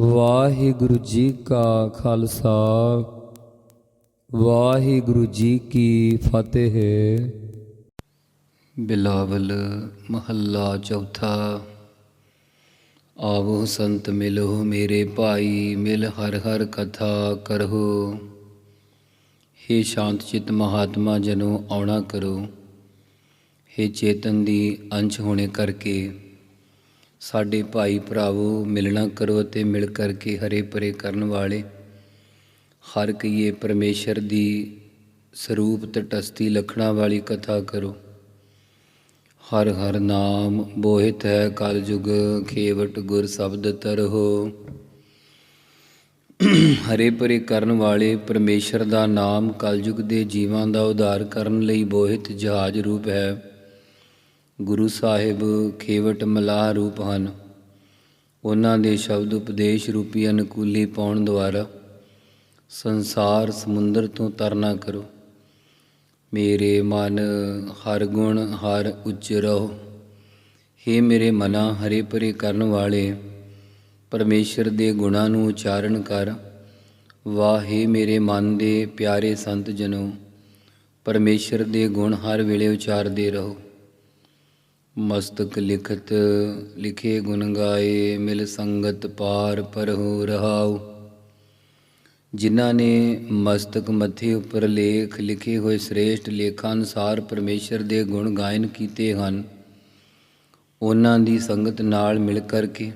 ਵਾਹਿਗੁਰੂ ਜੀ ਕਾ ਖਾਲਸਾ, ਵਾਹਿਗੁਰੂ ਜੀ ਕੀ ਫਤਿਹ। ਬਿਲਾਵਲ ਮਹੱਲਾ ਚੌਥਾ, ਆਵੋ ਸੰਤ ਮਿਲੋ ਮੇਰੇ ਭਾਈ, ਮਿਲ ਹਰ ਹਰ ਕਥਾ ਕਰੋ। ਹੇ ਸ਼ਾਂਤ ਚਿਤ ਮਹਾਤਮਾ, ਜਨੋ ਆਉਣਾ ਕਰੋ। ਹੇ ਚੇਤਨ ਦੀ ਅੰਸ਼ ਹੋਣੇ ਕਰਕੇ। ਸਾਡੇ ਭਾਈ ਭਰਾਵੋ, ਮਿਲਣਾ ਕਰੋ ਅਤੇ ਮਿਲ ਕਰਕੇ ਹਰੇ ਪਰੇ ਕਰਨ ਵਾਲੇ। ਹਰ ਕਈਏ ਪਰਮੇਸ਼ਰ ਦੀ ਸਰੂਪ ਤਟਸਤੀ ਲਖਣਾ ਵਾਲੀ ਕਥਾ ਕਰੋ। ਹਰ ਹਰ ਨਾਮ ਬੋਹਿਤ ਹੈ ਕਲ ਖੇਵਟ ਗੁਰ ਸ਼ਬਦ ਤਰਹੁ ਹਰੇ ਪਰੇ ਕਰਨ ਵਾਲੇ ਪਰਮੇਸ਼ਰ ਦਾ ਨਾਮ ਕਲਯੁਗ ਦੇ ਜੀਵਾਂ ਦਾ ਉਧਾਰ ਕਰਨ ਲਈ ਬੋਹਿਤ ਜਹਾਜ਼ ਰੂਪ ਹੈ। ਗੁਰੂ ਸਾਹਿਬ ਖੇਵਟ ਮਲਾਹ ਰੂਪ ਹਨ। ਉਹਨਾਂ ਦੇ ਸ਼ਬਦ ਉਪਦੇਸ਼ ਰੂਪੀ ਅਨੁਕੂਲੀ ਪਾਉਣ ਦੁਆਰਾ ਸੰਸਾਰ ਸਮੁੰਦਰ ਤੋਂ ਤਰਨਾ ਕਰੋ। ਮੇਰੇ ਮਨ ਹਰ ਗੁਣ ਹਰ ਉੱਚ ਰਹੋ। ਹੇ ਮੇਰੇ ਮਨਾ ਹਰੇ ਪਰੇ ਕਰਨ ਵਾਲੇ, ਪਰਮੇਸ਼ਰ ਦੇ ਗੁਣਾਂ ਨੂੰ ਉਚਾਰਨ ਕਰ। ਵਾਹੇ ਮੇਰੇ ਮਨ ਦੇ ਪਿਆਰੇ ਸੰਤ ਜਨੋ, ਪਰਮੇਸ਼ਰ ਦੇ ਗੁਣ ਹਰ ਵੇਲੇ ਉਚਾਰਦੇ ਰਹੋ। ਮਸਤਕ ਲਿਖਤ, ਲਿਖੇ ਗੁਣ ਗਾਏ, ਮਿਲ ਸੰਗਤ ਪਾਰ ਪਰਹੁ ਰਹਾਉ। ਜਿਨ੍ਹਾਂ ਨੇ ਮਸਤਕ ਮੱਥੇ ਉੱਪਰ ਲੇਖ ਲਿਖੇ ਹੋਏ ਸ੍ਰੇਸ਼ਟ ਲੇਖਾਂ ਅਨੁਸਾਰ ਪਰਮੇਸ਼ਰ ਦੇ ਗੁਣ ਗਾਇਨ ਕੀਤੇ ਹਨ, ਉਹਨਾਂ ਦੀ ਸੰਗਤ ਨਾਲ ਮਿਲ ਕਰਕੇ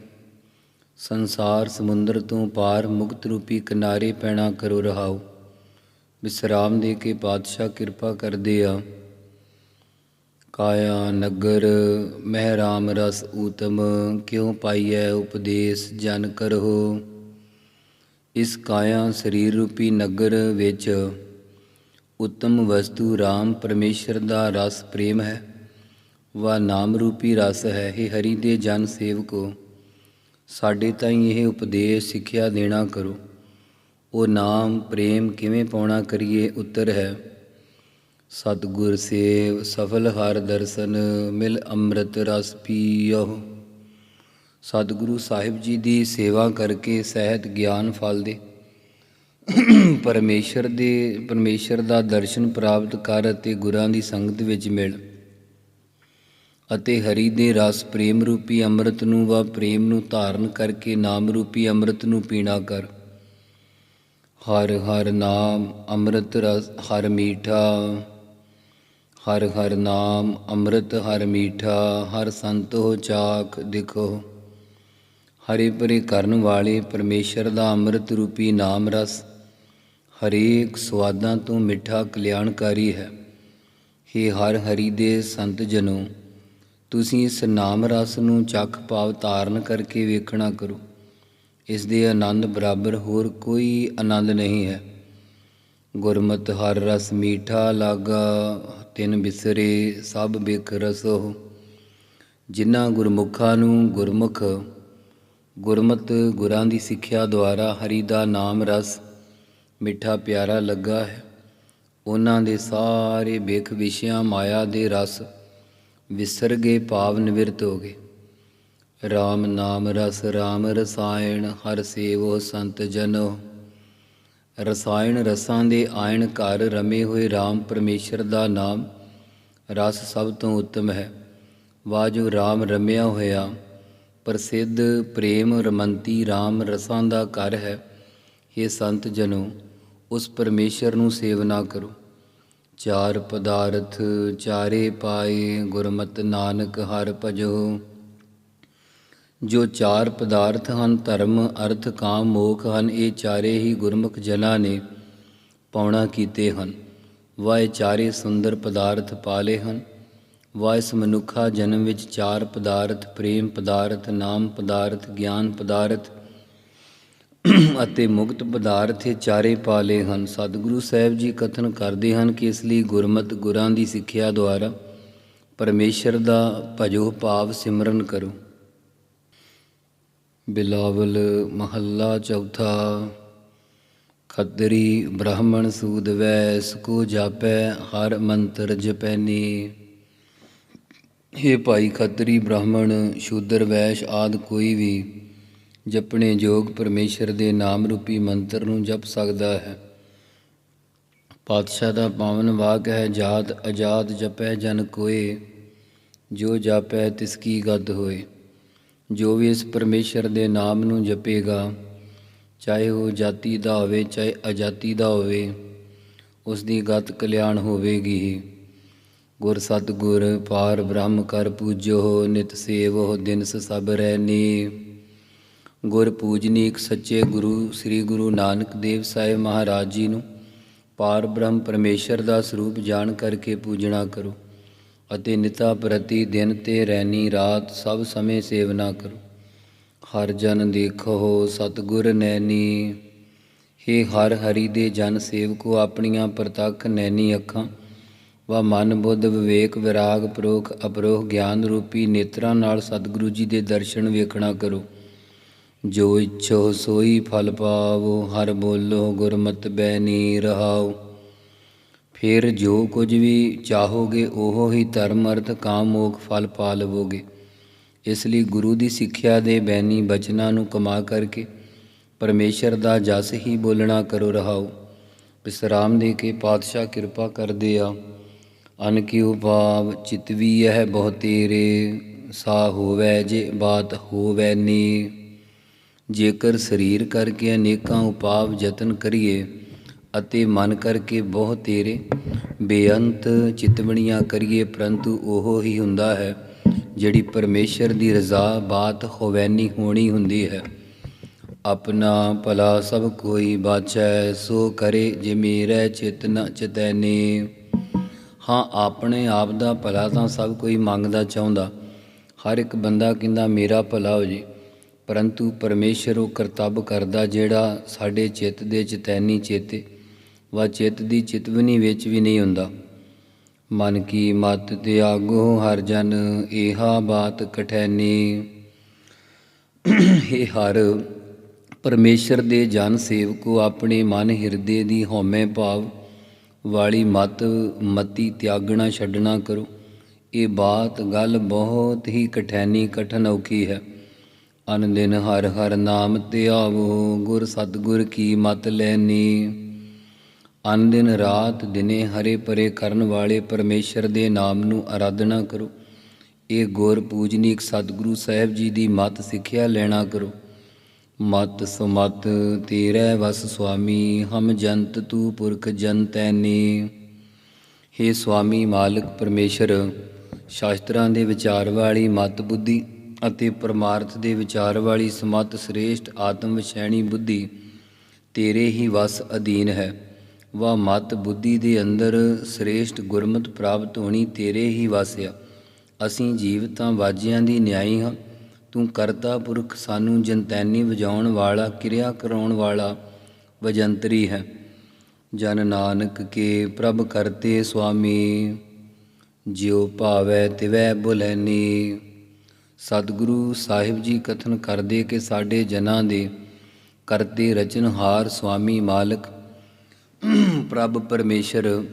ਸੰਸਾਰ ਸਮੁੰਦਰ ਤੋਂ ਪਾਰ ਮੁਕਤ ਰੂਪੀ ਕਿਨਾਰੇ ਪੈਣਾ ਕਰੋ ਰਹਾਓ ਵਿਸਰਾਮ ਦੇ ਕੇ ਪਾਤਸ਼ਾਹ ਕਿਰਪਾ ਕਰਦੇ ਆ। ਕਾਇਆ ਨਗਰ, ਮਹਿ ਰਾਮ ਰਸ ਊਤਮ, ਕਿਉ ਪਾਈਐ ਉਪਦੇਸ਼ ਜਨ ਕਰਹੁ? ਇਸ ਕਾਇਆ ਸਰੀਰ ਰੂਪੀ ਨਗਰ ਵਿੱਚ ਉੱਤਮ ਵਸਤੂ RAM ਪਰਮੇਸ਼ਰ ਦਾ ਰਸ ਪ੍ਰੇਮ ਹੈ। ਵਾ ਨਾਮ ਰੂਪੀ ਰਸ ਹੈ ਇਹ ਹਰੀ ਦੇ ਜਨ ਸੇਵਕੋ, ਸਾਡੇ ਤਾਈਂ ਇਹ ਉਪਦੇਸ਼ ਸਿੱਖਿਆ ਦੇਣਾ ਕਰੋ। ਉਹ ਨਾਮ, ਪ੍ਰੇਮ ਕਿਵੇਂ ਪਾਉਣਾ ਕਰੀਏ ਉੱਤਰ ਹੈ। ਸਤਿਗੁਰ ਸੇਵ, ਸਫਲ ਹਰ ਦਰਸ਼ਨ, ਮਿਲ ਅੰਮ੍ਰਿਤ ਰਸ ਪੀਓ। ਸਤਿਗੁਰੂ ਸਾਹਿਬ ਜੀ ਦੀ ਸੇਵਾ ਕਰਕੇ ਸਹਿਤ ਗਿਆਨ ਫਲ ਦੇ। ਪਰਮੇਸ਼ਰ ਦੇ, ਪਰਮੇਸ਼ਰ ਦਾ ਦਰਸ਼ਨ ਪ੍ਰਾਪਤ ਕਰ ਅਤੇ ਗੁਰਾਂ ਦੀ ਸੰਗਤ ਵਿੱਚ ਮਿਲ। ਅਤੇ ਹਰੀ ਦੇ ਰਸ ਪ੍ਰੇਮ ਰੂਪੀ ਅੰਮ੍ਰਿਤ ਨੂੰ ਵਾ ਪ੍ਰੇਮ ਨੂੰ ਧਾਰਨ ਕਰਕੇ ਨਾਮ ਰੂਪੀ ਅੰਮ੍ਰਿਤ ਨੂੰ ਪੀਣਾ ਕਰ। ਹਰ ਹਰ ਨਾਮ ਅੰਮ੍ਰਿਤ ਰਸ, ਹਰ ਮੀਠਾ ਹਰ ਹਰ ਨਾਮ ਅੰਮ੍ਰਿਤ ਹਰ ਮੀਠਾ, ਹਰ ਸੰਤੋ ਚਾਖ ਦਿਖੋ। ਹਰੇ ਪਰੇ ਕਰਨ ਵਾਲੇ ਪਰਮੇਸ਼ਰ ਦਾ ਅੰਮ੍ਰਿਤ ਰੂਪੀ ਨਾਮ ਰਸ, ਹਰੇਕ ਸਵਾਦਾਂ ਤੋਂ ਮਿੱਠਾ ਕਲਿਆਣਕਾਰੀ ਹੈ। हे ਹਰ ਹਰੀ ਦੇ ਸੰਤ ਜਨੋ, ਤੁਸੀਂ ਇਸ ਨਾਮ ਰਸ ਨੂੰ ਚੱਖ ਭਾਵ ਧਾਰਨ ਕਰਕੇ ਵੇਖਣਾ ਕਰੋ। ਇਸ ਦੇ ਆਨੰਦ ਬਰਾਬਰ ਹੋਰ ਕੋਈ ਆਨੰਦ ਨਹੀਂ ਹੈ। ਗੁਰਮਤਿ ਹਰ ਰਸ ਮੀਠਾ ਲਾਗਾ, ਤਿਨ ਬਿਸਰੇ ਸਭ ਬਿਖ ਰਸੋ। ਜਿਨ੍ਹਾਂ ਗੁਰਮੁਖਾਂ ਨੂੰ ਗੁਰਮੁਖ, ਗੁਰਮਤ ਗੁਰਾਂ ਦੀ ਸਿੱਖਿਆ ਦੁਆਰਾ ਹਰੀ ਦਾ ਨਾਮ ਰਸ ਮਿੱਠਾ ਪਿਆਰਾ ਲੱਗਾ ਹੈ। ਉਹਨਾਂ ਦੇ ਸਾਰੇ ਬਿਖ ਵਿਸ਼ਿਆਂ ਮਾਇਆ ਦੇ ਰਸ ਵਿਸਰ ਗਏ ਭਾਵ ਨਿਵਰਤ ਹੋ ਗਏ। RAM ਨਾਮ ਰਸ RAM ਰਸਾਇਣ, ਹਰ ਸੇਵੋ ਸੰਤ ਜਨੋ। ਰਸਾਇਣ ਰਸਾਂ ਦੇ ਆਇਣ ਘਰ ਰਮੇ ਹੋਏ RAM ਪਰਮੇਸ਼ਰ ਦਾ ਨਾਮ ਰਸ ਸਭ ਤੋਂ ਉੱਤਮ ਹੈ। ਵਾ ਜੋ RAM ਰਮਿਆ ਹੋਇਆ, ਪ੍ਰਸਿੱਧ ਪ੍ਰੇਮ ਰਮੰਤੀ RAM ਰਸਾਂ ਦਾ ਘਰ ਹੈ। ਇਹ ਸੰਤ ਜਨੋ, ਉਸ ਪਰਮੇਸ਼ਰ ਨੂੰ ਸੇਵਨਾ ਕਰੋ। ਚਾਰ ਪਦਾਰਥ ਚਾਰੇ ਪਾਏ ਗੁਰਮਤਿ ਨਾਨਕ ਹਰ ਭਜੋ। ਜੋ ਚਾਰ ਪਦਾਰਥ ਹਨ, ਧਰਮ, ਅਰਥ, ਕਾਮ, ਮੋਖ ਹਨ, ਇਹ ਚਾਰੇ ਹੀ ਗੁਰਮੁਖ ਜਨਾਂ ਨੇ ਪਾਉਣਾ ਕੀਤੇ ਹਨ। ਵਾ ਇਹ ਚਾਰੇ ਸੁੰਦਰ ਪਦਾਰਥ ਪਾਲੇ ਹਨ। ਵਾ ਇਸ ਮਨੁੱਖਾ ਜਨਮ ਵਿੱਚ ਚਾਰ ਪਦਾਰਥ, ਪ੍ਰੇਮ ਪਦਾਰਥ, ਨਾਮ ਪਦਾਰਥ, ਗਿਆਨ ਪਦਾਰਥ ਅਤੇ ਮੁਕਤ ਪਦਾਰਥ ਇਹ ਚਾਰੇ ਪਾਲੇ ਹਨ। ਸਤਿਗੁਰੂ ਸਾਹਿਬ ਜੀ ਕਥਨ ਕਰਦੇ ਹਨ ਕਿ ਇਸ ਲਈ ਗੁਰਮਤ ਗੁਰਾਂ ਦੀ ਸਿੱਖਿਆ ਦੁਆਰਾ ਪਰਮੇਸ਼ਰ ਦਾ ਭਜੋ ਭਾਵ ਸਿਮਰਨ ਕਰੋ। ਬਿਲਾਵਲ ਮਹੱਲਾ ਚੌਥਾ, ਖੱਦਰੀ ਬ੍ਰਾਹਮਣ ਸੂਦ ਵੈਸ ਕੋ ਜਾਪੈ, ਹਰ ਮੰਤਰ ਜਪੈਨੀ। हे ਭਾਈ ਖੱਤਰੀ ਬ੍ਰਾਹਮਣ, ਸ਼ੂਦਰ ਵੈਸ਼ ਆਦ ਕੋਈ ਵੀ, ਜਪਣੇ ਯੋਗ ਪਰਮੇਸ਼ਰ ਦੇ ਨਾਮ ਰੂਪੀ ਮੰਤਰ ਨੂੰ ਜਪ ਸਕਦਾ ਹੈ। ਪਾਤਸ਼ਾਹ ਦਾ ਪਾਵਨ ਵਾਕ ਹੈ, ਜਾਤ ਅਜਾਤ ਜਪੈ ਜਨ ਕੋਏ, ਜੋ ਜਾਪੈ ਤਿਸ ਕੀ ਗਤ ਹੋਏ। ਜੋ ਵੀ ਇਸ ਪਰਮੇਸ਼ਰ ਦੇ ਨਾਮ ਨੂੰ ਜਪੇਗਾ, ਚਾਹੇ ਉਹ ਜਾਤੀ ਦਾ ਹੋਵੇ, ਚਾਹੇ ਅਜਾਤੀ ਦਾ ਹੋਵੇ, ਉਸ ਦੀ ਗਤ ਕਲਿਆਣ ਹੋਵੇਗੀ। ਹੀ ਗੁਰ ਸਤਿਗੁਰ, ਪਾਰ ਬ੍ਰਹਮ ਕਰ ਪੂਜੋ, ਨਿਤ ਸੇਵੋ ਦਿਨ ਸਭ ਰਹਿਨੀ। ਗੁਰ ਪੂਜਨੀਕ ਸੱਚੇ ਗੁਰੂ, ਸ੍ਰੀ ਗੁਰੂ ਨਾਨਕ ਦੇਵ ਸਾਹਿਬ ਮਹਾਰਾਜ ਜੀ ਨੂੰ ਪਾਰ ਬ੍ਰਹਮ ਪਰਮੇਸ਼ਰ ਦਾ ਸਰੂਪ ਜਾਣ ਕਰਕੇ ਪੂਜਣਾ ਕਰੋ। ਅਤੇ ਨਿਤਾ ਪ੍ਰਤੀ ਦਿਨ ਤੇ ਰਹਿਨੀ ਰਾਤ ਸਭ ਸਮੇਂ ਸੇਵਨਾ ਕਰੋ। ਹਰ ਜਨ ਦੇਖੋ, ਸਤਿਗੁਰ ਨੈਣੀ। ਹੇ ਹਰ ਹਰੀ ਦੇ ਜਨ ਸੇਵਕੋ, ਆਪਣੀਆਂ ਪ੍ਰਤੱਖ ਨੈਣੀ ਅੱਖਾਂ। ਵਾ ਮਨ ਬੁੱਧ ਵਿਵੇਕ ਵਿਰਾਗ ਪ੍ਰੋਖ ਅਪਰੋਖ ਗਿਆਨ ਰੂਪੀ ਨੇਤਰਾਂ ਨਾਲ ਸਤਿਗੁਰੂ ਜੀ ਦੇ ਦਰਸ਼ਨ ਵੇਖਣਾ ਕਰੋ। ਜੋ ਇੱਛੋ ਸੋਈ ਫਲ ਪਾਵੋ, ਹਰ ਬੋਲੋ ਗੁਰਮਤਿ ਬੈਨੀ ਰਹਾਓ ਫਿਰ ਜੋ ਕੁਝ ਵੀ ਚਾਹੋਗੇ, ਉਹ ਹੀ ਧਰਮ, ਅਰਥ, ਕਾਮ, ਮੋਖ, ਫਲ ਪਾ ਲਵੋਗੇ। ਇਸ ਲਈ ਗੁਰੂ ਦੀ ਸਿੱਖਿਆ ਦੇ ਬੈਨੀ ਬਚਨਾਂ ਨੂੰ ਕਮਾ ਕਰਕੇ ਪਰਮੇਸ਼ਰ ਦਾ ਜਸ ਹੀ ਬੋਲਣਾ ਕਰੋ ਰਹਾਓ। ਵਿਸਰਾਮ ਦੇ ਕੇ ਪਾਤਸ਼ਾਹ ਕਿਰਪਾ ਕਰਦੇ ਆ। ਅਨ ਕੀ ਉਪਾਵ ਚਿਤਵੀ ਹੈ ਬਹੁ ਤੇਰੇ, ਸਾ ਹੋਵੈ ਜੇ ਬਾਤ ਹੋਵੈ ਨੀ। ਜੇਕਰ ਸਰੀਰ ਕਰਕੇ ਅਨੇਕਾਂ ਉਪਾਵ ਯਤਨ ਕਰੀਏ ਅਤੇ ਮਨ ਕਰਕੇ ਬਹੁਤ ਤੇਰੇ ਬੇਅੰਤ ਚਿਤਵਣੀਆਂ ਕਰੀਏ, ਪਰੰਤੂ ਉਹ ਹੀ ਹੁੰਦਾ ਹੈ ਜਿਹੜੀ ਪਰਮੇਸ਼ਰ ਦੀ ਰਜ਼ਾ ਬਾਤ ਹੋਵੈਨੀ ਹੋਣੀ ਹੁੰਦੀ ਹੈ। ਆਪਣਾ ਭਲਾ ਸਭ ਕੋਈ ਬਾਚੈ, ਸੋ ਕਰੇ ਜੇ ਮੇਰੇ ਚੇਤਨਾ ਨ ਚਤੈਨੇ। ਹਾਂ, ਆਪਣੇ ਆਪ ਦਾ ਭਲਾ ਤਾਂ ਸਭ ਕੋਈ ਮੰਗਦਾ ਚਾਹੁੰਦਾ। ਹਰ ਇੱਕ ਬੰਦਾ ਕਹਿੰਦਾ, ਮੇਰਾ ਭਲਾ ਹੋ ਜੇ। ਪਰੰਤੂ ਪਰਮੇਸ਼ਰ ਉਹ ਕਰਤੱਵ ਕਰਦਾ ਜਿਹੜਾ ਸਾਡੇ ਚਿੱਤ ਦੇ ਚਤੈਨੀ ਚੇਤੇ ਵਾ ਚਿੱਤ ਦੀ ਚਿਤਵਨੀ ਵਿੱਚ ਵੀ ਨਹੀਂ ਹੁੰਦਾ। ਮਨ ਕੀ ਮਤ ਤਿਆਗੋ ਹਰ ਜਨ, ਏਹਾ ਬਾਤ ਕਠੈਨੀ। ਇਹ ਹਰ, ਪਰਮੇਸ਼ਰ ਦੇ ਜਨ ਸੇਵਕੋ, ਆਪਣੇ ਮਨ ਹਿਰਦੇ ਦੀ ਹਉਮੈ ਭਾਵ। ਵਾਲੀ ਮਤ, ਮਤੀ ਤਿਆਗਣਾ, ਛੱਡਣਾ ਕਰੋ। ਇਹ ਬਾਤ ਗੱਲ ਬਹੁਤ ਹੀ ਕਠੈਨੀ, ਕਠਨ ਔਖੀ ਹੈ। ਅਨ ਹਰ ਹਰ ਨਾਮ ਧਿਆਵੋ ਗੁਰ ਸਤਗੁਰ ਕੀ ਮਤ ਲੈਨੀ। ਅਨ ਦਿਨ ਰਾਤ ਦਿਨੇ ਹਰੇ ਪਰੇ ਕਰਨ ਵਾਲੇ ਪਰਮੇਸ਼ਰ ਦੇ ਨਾਮ ਨੂੰ ਆਰਾਧਨਾ ਕਰੋ। ਇਹ ਗੁਰ ਪੂਜਨੀਕ ਸਤਿਗੁਰੂ ਸਾਹਿਬ ਜੀ ਦੀ ਮਤ ਸਿੱਖਿਆ ਲੈਣਾ ਕਰੋ। ਮਤ ਸੁਮਤ ਤੇਰੇ ਵਸ ਸੁਆਮੀ, ਹਮ ਜੰਤ ਤੂ ਪੁਰਖ ਜਨਤੈਨੀ हे ਸੁਆਮੀ ਮਾਲਕ ਪਰਮੇਸ਼ਰ, ਸ਼ਾਸਤਰਾਂ ਦੇ ਵਿਚਾਰ ਵਾਲੀ ਮਤ ਬੁੱਧੀ ਅਤੇ ਪਰਮਾਰਥ ਦੇ ਵਿਚਾਰ ਵਾਲੀ ਸਮਤ ਸ੍ਰੇਸ਼ਟ ਆਤਮ ਵਿਸ਼ੈਣੀ ਬੁੱਧੀ ਤੇਰੇ ਹੀ ਵਸ ਅਧੀਨ ਹੈ। ਵਾ ਮਤ ਬੁੱਧੀ ਦੇ ਅੰਦਰ ਸ੍ਰੇਸ਼ਟ ਗੁਰਮਤ ਪ੍ਰਾਪਤ ਹੋਣੀ ਤੇਰੇ ਹੀ ਵਸ ਅਸੀਂ ਜੀਵ ਤਾਂ ਵਾਜਿਆਂ ਦੀ ਨਿਆਈ ਹਾਂ। ਤੂੰ ਕਰਤਾ ਪੁਰਖ, ਸਾਨੂੰ ਜਨਤੈਨੀ ਵਜਾਉਣ ਵਾਲਾ, ਕਿਰਿਆ ਕਰਾਉਣ ਵਾਲਾ ਵਜੰਤਰੀ ਹੈ। ਜਨ ਨਾਨਕ ਕੇ ਪ੍ਰਭ ਕਰਤੇ ਸੁਆਮੀ, ਜਿਉ ਭਾਵੈ ਤਿਵੈ ਬੁਲੈਨੀ ਸਤਿਗੁਰੂ ਸਾਹਿਬ ਜੀ ਕਥਨ ਕਰਦੇ ਕਿ ਸਾਡੇ ਜਨਾਂ ਦੇ ਕਰਤੇ ਰਚਨਹਾਰ ਸੁਆਮੀ ਮਾਲਕ ਪ੍ਰਭ ਪਰਮੇਸ਼ਰ,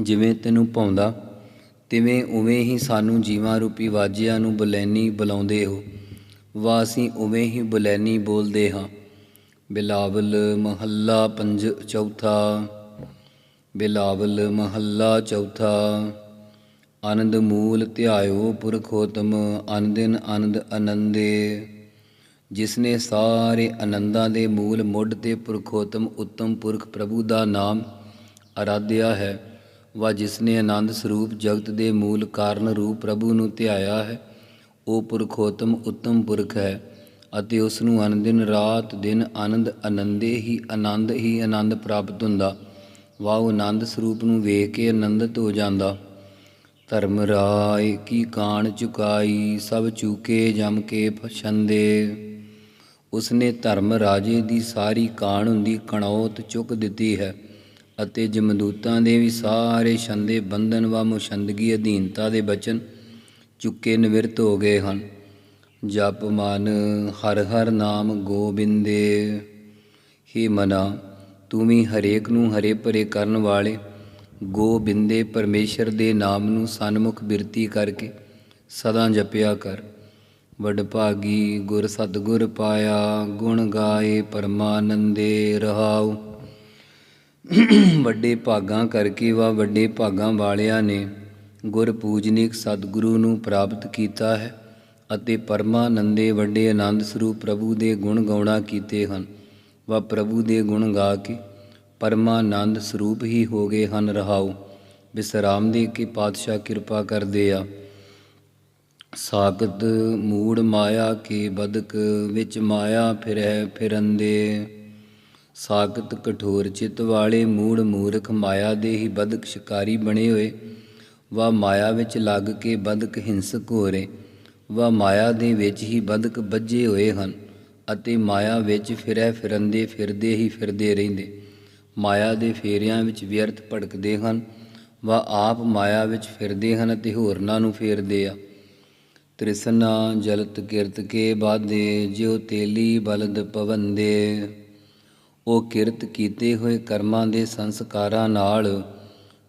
ਜਿਵੇਂ ਤੈਨੂੰ ਪਾਉਂਦਾ ਤਿਵੇਂ ਉਵੇਂ ਹੀ ਸਾਨੂੰ ਜੀਵਾਂ ਰੂਪੀ ਵਾਜਿਆਂ ਨੂੰ ਬੁਲੈਨੀ ਬੁਲਾਉਂਦੇ ਹੋ। ਵਾ ਅਸੀਂ ਉਵੇਂ ਹੀ ਬੁਲੈਨੀ ਬੋਲਦੇ ਹਾਂ। ਬਿਲਾਵਲ ਮਹੱਲਾ ਪੰਜ ਚੌਥਾ, ਬਿਲਾਵਲ ਮਹੱਲਾ ਚੌਥਾ, ਆਨੰਦ ਮੂਲ ਧਿਆਇਓ ਪੁਰਖੋਤਮ ਅਨੰਦਿਨ ਆਨੰਦ ਜਿਸ ਨੇ ਸਾਰੇ ਆਨੰਦਾਂ ਦੇ ਮੂਲ, ਮੁੱਢ ਤੇ ਪੁਰਖੋਤਮ, ਉੱਤਮ ਪੁਰਖ ਪ੍ਰਭੂ ਦਾ ਨਾਮ ਅਰਾਧਿਆ ਹੈ। ਵਾ ਜਿਸ ਨੇ ਆਨੰਦ ਸਰੂਪ ਜਗਤ ਦੇ ਮੂਲ ਕਾਰਨ ਰੂਪ ਪ੍ਰਭੂ ਨੂੰ ਧਿਆਇਆ ਹੈ, ਉਹ ਪੁਰਖੋਤਮ, ਉੱਤਮ ਪੁਰਖ ਹੈ ਅਤੇ ਉਸ ਨੂੰ ਅਨੰਦਿਨ ਰਾਤ ਦਿਨ ਆਨੰਦ, ਆਨੰਦੇ ਹੀ ਆਨੰਦ ਹੀ ਆਨੰਦ ਪ੍ਰਾਪਤ ਹੁੰਦਾ। ਵਾਹ ਉਹ ਆਨੰਦ ਸਰੂਪ ਨੂੰ ਵੇਖ ਕੇ ਆਨੰਦਿਤ ਹੋ ਜਾਂਦਾ। ਧਰਮ ਰਾਏ ਕੀ ਕਾਣ ਚੁਕਾਈ, ਸਭ ਚੂਕੇ ਜਮ ਕੇ ਫਛੰਦੇ ਉਸਨੇ ਧਰਮ ਰਾਜੇ ਦੀ ਸਾਰੀ ਕਾਣ ਹੁੰਦੀ ਕਣੌਤ ਚੁੱਕ ਦਿੱਤੀ ਹੈ ਅਤੇ ਜਮਦੂਤਾਂ ਦੇ ਵੀ ਸਾਰੇ ਛੰਦੇ ਬੰਧਨ ਵਾ ਮੁਸ਼ੰਦਗੀ ਅਧੀਨਤਾ ਦੇ ਬਚਨ ਚੁੱਕੇ ਨਿਵਰਤ ਹੋ ਗਏ ਹਨ। ਜਪ ਮਨ ਹਰ ਹਰ ਨਾਮ ਗੋਬਿੰਦੇ, ਹੀ ਮਨਾ, ਤੂੰ ਵੀ ਹਰੇਕ ਨੂੰ ਹਰੇ ਭਰੇ ਕਰਨ ਵਾਲੇ ਗੋਬਿੰਦੇ ਪਰਮੇਸ਼ਰ ਦੇ ਨਾਮ ਨੂੰ ਸਨਮੁਖ ਬਿਰਤੀ ਕਰਕੇ ਸਦਾ ਜਪਿਆ ਕਰ। ਵਡਭਾਗੀ ਗੁਰ ਸਤਿਗੁਰ ਪਾਇਆ, ਗੁਣ ਗਾਏ ਪਰਮਾਨੰਦੇ ਰਹਾਉ। ਵੱਡੇ ਭਾਗਾਂ ਕਰਕੇ ਵਾ ਵੱਡੇ ਭਾਗਾਂ ਵਾਲਿਆਂ ਨੇ ਗੁਰ ਪੂਜਨੀਕ ਸਤਿਗੁਰੂ ਨੂੰ ਪ੍ਰਾਪਤ ਕੀਤਾ ਹੈ ਅਤੇ ਪਰਮਾਨੰਦੇ ਵੱਡੇ ਆਨੰਦ ਸਰੂਪ ਪ੍ਰਭੂ ਦੇ ਗੁਣ ਗਾਉਣਾ ਕੀਤੇ ਹਨ। ਵਾ ਪ੍ਰਭੂ ਦੇ ਗੁਣ ਗਾ ਕੇ ਪਰਮਾਨੰਦ ਸਰੂਪ ਹੀ ਹੋ ਗਏ ਹਨ ਰਹਾਉ। ਵਿਸਰਾਮ ਦੇ ਕੇ ਪਾਤਸ਼ਾਹ ਕਿਰਪਾ ਕਰਦੇ ਆ। ਸਾਗਤ ਮੂੜ ਮਾਇਆ ਕੀ ਬਦਕ, ਵਿੱਚ ਮਾਇਆ ਫਿਰੈ ਫਿਰੰਦੇ। ਸਾਗਤ ਕਠੋਰ ਚਿਤ ਵਾਲੇ ਮੂੜ ਮੂਰਖ ਮਾਇਆ ਦੇ ਹੀ ਬਦਕ ਸ਼ਿਕਾਰੀ ਬਣੇ ਹੋਏ। ਵਾ ਮਾਇਆ ਵਿੱਚ ਲੱਗ ਕੇ ਬਦਕ ਹਿੰਸਕ ਹੋ ਰਹੇ। ਵਾ ਮਾਇਆ ਦੇ ਵਿੱਚ ਹੀ ਬਦਕ ਬੱਝੇ ਹੋਏ ਹਨ ਅਤੇ ਮਾਇਆ ਵਿੱਚ ਫਿਰੈ ਫਿਰੰਦੇ, ਫਿਰਦੇ ਹੀ ਫਿਰਦੇ ਰਹਿੰਦੇ। ਮਾਇਆ ਦੇ ਫੇਰਿਆਂ ਵਿੱਚ ਵਿਅਰਥ ਭੜਕਦੇ ਹਨ। ਵਾ ਆਪ ਮਾਇਆ ਵਿੱਚ ਫਿਰਦੇ ਹਨ ਅਤੇ ਹੋਰਨਾਂ ਨੂੰ ਫੇਰਦੇ ਆ। ਤ੍ਰਿਸ਼ਨਾ ਜਲਤ ਕਿਰਤ ਕੇ ਬਾਦੇ ਜਿਉ ਤੇਲੀ ਬਲਦ ਪਵੰਦੇ। ਉਹ ਕਿਰਤ ਕੀਤੇ ਹੋਏ ਕਰਮਾਂ ਦੇ ਸੰਸਕਾਰਾਂ ਨਾਲ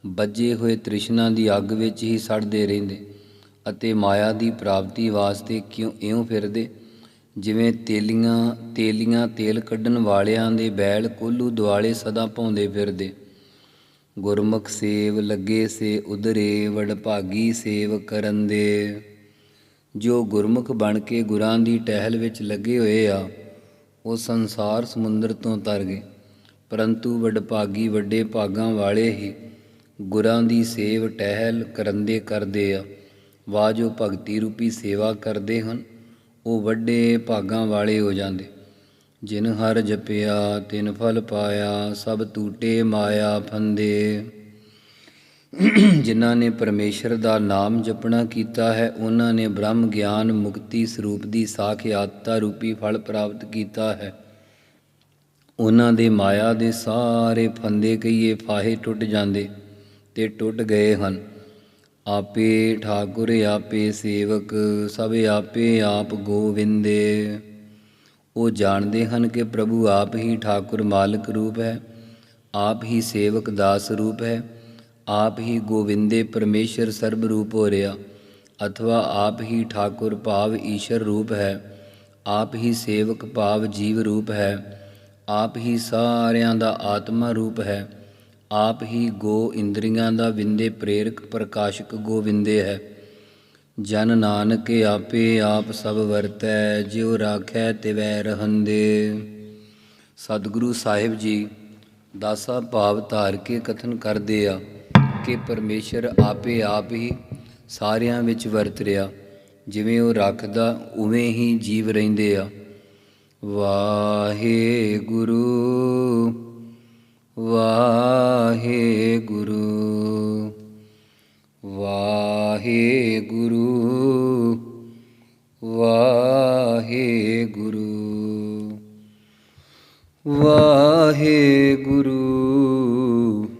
ਬੱਜੇ ਹੋਏ ਤ੍ਰਿਸ਼ਨਾ ਦੀ ਅੱਗ ਵਿੱਚ ਹੀ ਸੜਦੇ ਰਹਿੰਦੇ ਅਤੇ ਮਾਇਆ ਦੀ ਪ੍ਰਾਪਤੀ ਵਾਸਤੇ ਕਿਉਂ ਇਉਂ ਫਿਰਦੇ? ਜਿਵੇਂ ਤੇਲੀਆਂ ਤੇਲੀਆਂ ਤੇਲ ਕੱਢਣ ਵਾਲਿਆਂ ਦੇ ਬੈਲ ਕੋਲੂ ਦੁਆਲੇ ਸਦਾ ਪਾਉਂਦੇ ਫਿਰਦੇ। ਗੁਰਮੁਖ ਸੇਵ ਲੱਗੇ ਸੇ ਉਧਰੇ, ਵਡਭਾਗੀ ਸੇਵ ਕਰਨ ਦੇ। ਜੋ ਗੁਰਮੁਖ ਬਣ ਕੇ ਗੁਰਾਂ ਦੀ ਟਹਿਲ ਵਿੱਚ ਲੱਗੇ ਹੋਏ ਆ, ਉਹ ਸੰਸਾਰ ਸਮੁੰਦਰ ਤੋਂ ਤਰ ਗਏ। ਪਰੰਤੂ ਵਡਭਾਗੀ ਵੱਡੇ ਭਾਗਾਂ ਵਾਲੇ ਹੀ ਗੁਰਾਂ ਦੀ ਸੇਵ ਟਹਿਲ ਕਰੰਦੇ ਕਰਦੇ ਆ। ਵਾ ਜੋ ਭਗਤੀ ਰੂਪੀ ਸੇਵਾ ਕਰਦੇ ਹਨ, ਉਹ ਵੱਡੇ ਭਾਗਾਂ ਵਾਲੇ ਹੋ ਜਾਂਦੇ। ਜਿਨ ਹਰ ਜਪਿਆ, ਤਿਨ ਫਲ ਪਾਇਆ, ਸਭ ਟੂਟੇ ਮਾਇਆ ਫੰਦੇ। ਜਿਨ੍ਹਾਂ ਨੇ ਪਰਮੇਸ਼ਰ ਦਾ ਨਾਮ ਜਪਣਾ ਕੀਤਾ ਹੈ, ਉਹਨਾਂ ਨੇ ਬ੍ਰਹਮ ਗਿਆਨ ਮੁਕਤੀ ਸਰੂਪ ਦੀ ਸਾਖਿਆਤਤਾ ਰੂਪੀ ਫਲ ਪ੍ਰਾਪਤ ਕੀਤਾ ਹੈ। ਉਹਨਾਂ ਦੇ ਮਾਇਆ ਦੇ ਸਾਰੇ ਫੰਦੇ ਕਈਏ ਫਾਹੇ ਟੁੱਟ ਜਾਂਦੇ ਤੇ ਟੁੱਟ ਗਏ ਹਨ। ਆਪੇ ਠਾਕੁਰ, ਆਪੇ ਸੇਵਕ, ਸਭ ਆਪੇ ਆਪ ਗੋਵਿੰਦੇ। ਉਹ ਜਾਣਦੇ ਹਨ ਕਿ ਪ੍ਰਭੂ ਆਪ ਹੀ ਠਾਕੁਰ ਮਾਲਕ ਰੂਪ ਹੈ, ਆਪ ਹੀ ਸੇਵਕ ਦਾਸ ਰੂਪ ਹੈ। ਆਪ ਹੀ ਗੋਵਿੰਦੇ ਪਰਮੇਸ਼ਰ ਸਰਬ ਰੂਪ ਹੋ ਰਿਹਾ, ਅਥਵਾ ਆਪ ਹੀ ਠਾਕੁਰ ਭਾਵ ਈਸ਼ਰ ਰੂਪ ਹੈ, ਆਪ ਹੀ ਸੇਵਕ ਭਾਵ ਜੀਵ ਰੂਪ ਹੈ, ਆਪ ਹੀ ਸਾਰਿਆਂ ਦਾ ਆਤਮਾ ਰੂਪ ਹੈ, ਆਪ ਹੀ ਗੋ ਇੰਦਰੀਆਂ ਦਾ ਵਿੰਦੇ ਪ੍ਰੇਰਕ ਪ੍ਰਕਾਸ਼ਕ ਗੋਵਿੰਦੇ ਹੈ। ਜਨ ਨਾਨਕ ਆਪੇ ਆਪ ਸਭ ਵਰਤੈ, ਜਿਉ ਰਾਖੈ ਤਿਵੈ ਰਹੰਦੇ। ਸਤਿਗੁਰੂ ਸਾਹਿਬ ਜੀ, ਦਾਸਾ ਭਾਵ ਧਾਰ ਕੇ ਕਥਨ ਕਰਦੇ ਆ। ਕਿ ਪਰਮੇਸ਼ਰ ਆਪੇ ਆਪ ਹੀ ਸਾਰਿਆਂ ਵਿੱਚ ਵਰਤ ਰਿਹਾ, ਜਿਵੇਂ ਉਹ ਰੱਖਦਾ ਉਵੇਂ ਹੀ ਜੀਵ ਰਹਿੰਦੇ ਆ। ਵਾਹਿਗੁਰੂ ਵਾਹਿਗੁਰੂ ਵਾਹਿਗੁਰੂ ਵਾਹਿਗੁਰੂ ਵਾਹਿਗੁਰੂ। ਵਾਹਿਗੁਰੂ